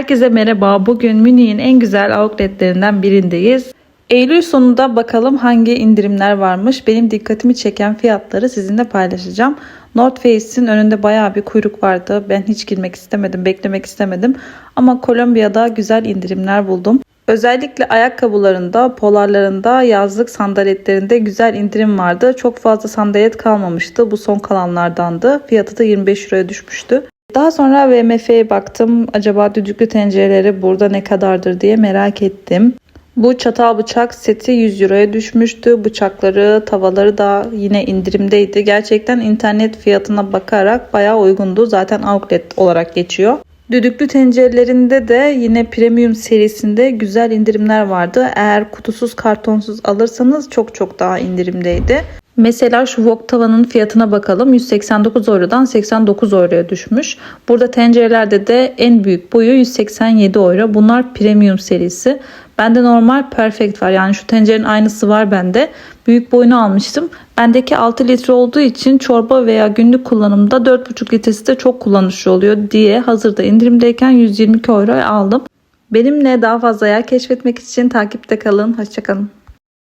Herkese merhaba. Bugün Münih'in en güzel outletlerinden birindeyiz. Eylül sonunda bakalım hangi indirimler varmış. Benim dikkatimi çeken fiyatları sizinle paylaşacağım. North Face'in önünde bayağı bir kuyruk vardı. Ben hiç girmek istemedim, beklemek istemedim. Ama Kolombiya'da güzel indirimler buldum. Özellikle ayakkabılarında, polarlarında, yazlık sandaletlerinde güzel indirim vardı. Çok fazla sandalet kalmamıştı. Bu son kalanlardandı. Fiyatı da 25 liraya düşmüştü. Daha sonra VMF'ye baktım. Acaba düdüklü tencereleri burada ne kadardır diye merak ettim. Bu çatal bıçak seti 100 euroya düşmüştü. Bıçakları, tavaları da yine indirimdeydi. Gerçekten internet fiyatına bakarak bayağı uygundu. Zaten outlet olarak geçiyor. Düdüklü tencerelerinde de yine premium serisinde güzel indirimler vardı. Eğer kutusuz kartonsuz alırsanız çok çok daha indirimdeydi. Mesela şu wok tavanın fiyatına bakalım. 189 eurodan 89 euroya düşmüş. Burada tencerelerde de en büyük boyu 187 euro. Bunlar premium serisi. Bende normal perfect var. Yani şu tencerenin aynısı var bende. Büyük boyunu almıştım. Bendeki 6 litre olduğu için çorba veya günlük kullanımda 4,5 litresi de çok kullanışlı oluyor diye hazırda indirimdeyken 122 euro aldım. Benimle daha fazla yer keşfetmek için takipte kalın. Hoşçakalın.